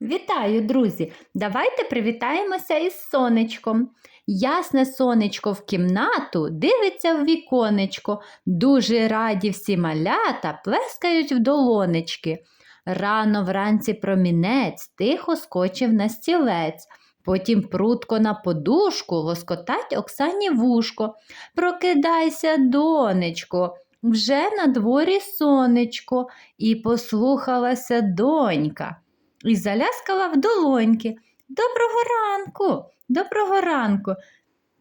Вітаю, друзі! Давайте привітаємося із сонечком. Ясне сонечко в кімнату дивиться в віконечко. Дуже раді всі малята плескають в долонечки. Рано вранці промінець тихо скочив на стілець. Потім прутко на подушку лоскотать Оксані вушко. Прокидайся, донечко, вже на дворі сонечко, і послухалася донька і заляскала в долоньки. Доброго ранку, доброго ранку,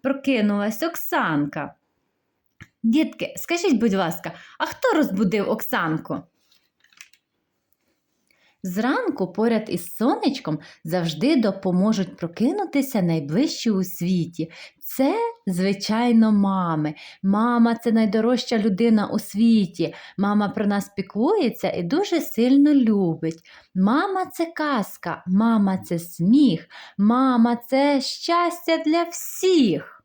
прокинулась Оксанка. Дітки, скажіть, будь ласка, а хто розбудив Оксанку? Зранку поряд із сонечком завжди допоможуть прокинутися найближчі у світі. Це, звичайно, мами. Мама це найдорожча людина у світі. Мама про нас піклується і дуже сильно любить. Мама це казка, мама це сміх, мама це щастя для всіх.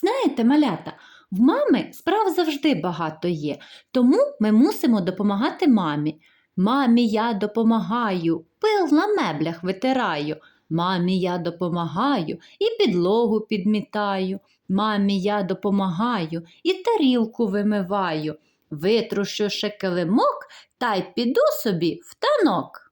Знаєте, малята, в мами справ завжди багато є, тому ми мусимо допомагати мамі. Мамі я допомагаю, пил на меблях витираю. Мамі я допомагаю і підлогу підмітаю. Мамі я допомагаю і тарілку вимиваю. Витрущу ще килимок та й піду собі в танок.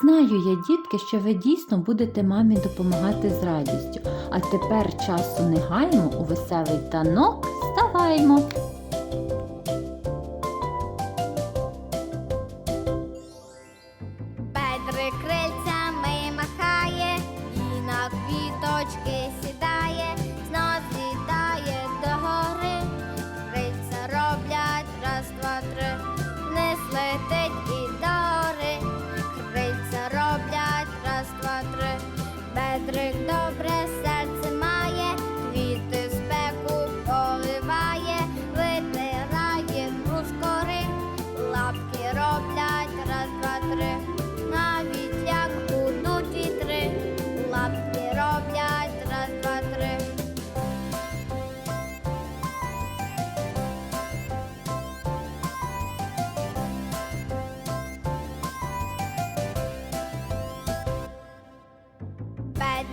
Знаю я, дітки, що ви дійсно будете мамі допомагати з радістю. А тепер часу не гаймо, у веселий танок ставаймо. Квіточки сідає, знов злітає до гори. Крильця роблять раз, два, три, не летить і до гори. Роблять раз, два, три. Петрик добре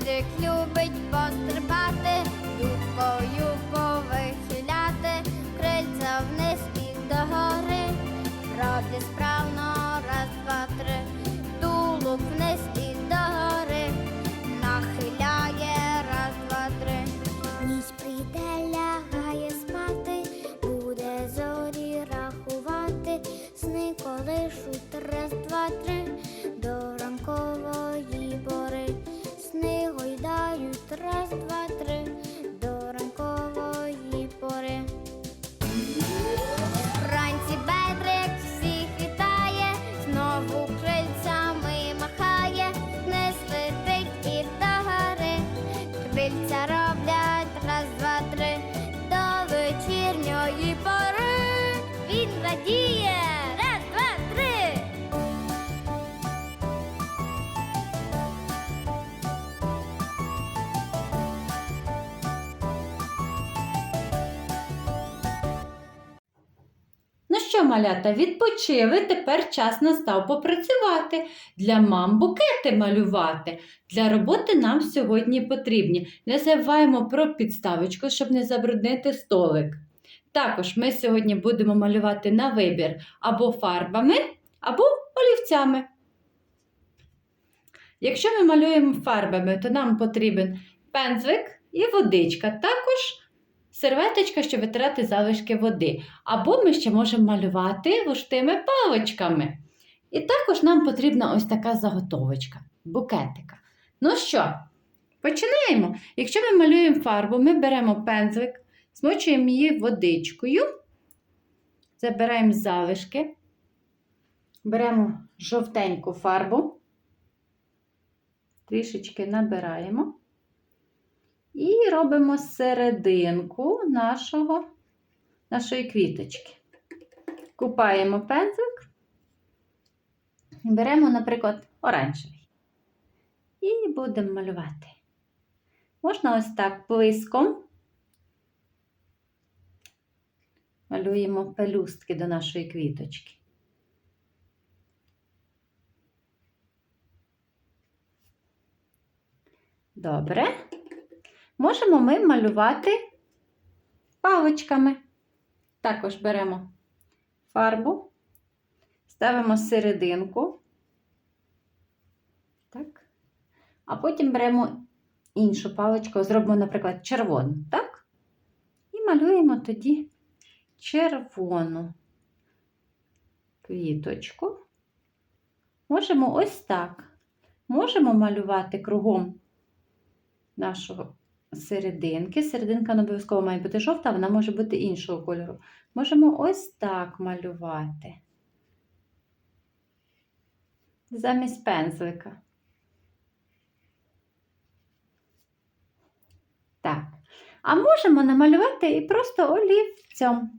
Петрик любить пострибати, юбкою повихиляти, крильця вниз і догори, роблять справно малята, відпочили, тепер час настав попрацювати. Для мам букети малювати. Для роботи нам сьогодні потрібні. Не забуваємо про підставочку, щоб не забруднити столик. Також ми сьогодні будемо малювати на вибір або фарбами, або олівцями. Якщо ми малюємо фарбами, то нам потрібен пензлик і водичка. Також серветочка, щоб витирати залишки води. Або ми ще можемо малювати вуштими паличками. І також нам потрібна ось така заготовочка, букетика. Ну що, починаємо. Якщо ми малюємо фарбу, ми беремо пензлик, змочуємо її водичкою, забираємо залишки, беремо жовтеньку фарбу, трішечки набираємо. І робимо серединку нашого, нашої квіточки. Купаємо пензик, беремо, наприклад, оранжевий. І будемо малювати. Можна ось так блиском. Малюємо пелюстки до нашої квіточки. Добре. Можемо ми малювати паличками. Також беремо фарбу, ставимо серединку. Так. А потім беремо іншу паличку, зробимо, наприклад, червону, так? І малюємо тоді червону квіточку. Можемо ось так. Можемо малювати кругом нашого серединки. Серединка не обов'язково має бути жовта, вона може бути іншого кольору. Можемо ось так малювати. Замість пензлика. Так. А можемо намалювати і просто олівцем.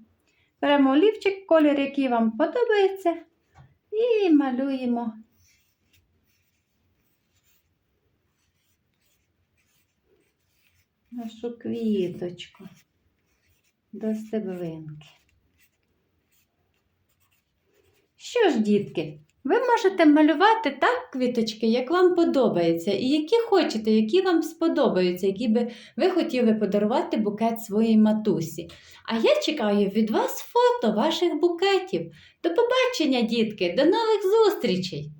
Беремо олівчик, колір, який вам подобається, і малюємо. Нашу квіточку до стеблинки. Що ж, дітки, ви можете малювати так квіточки, як вам подобається, і які хочете, які вам сподобаються, які би ви хотіли подарувати букет своїй матусі. А я чекаю від вас фото ваших букетів. До побачення, дітки, до нових зустрічей!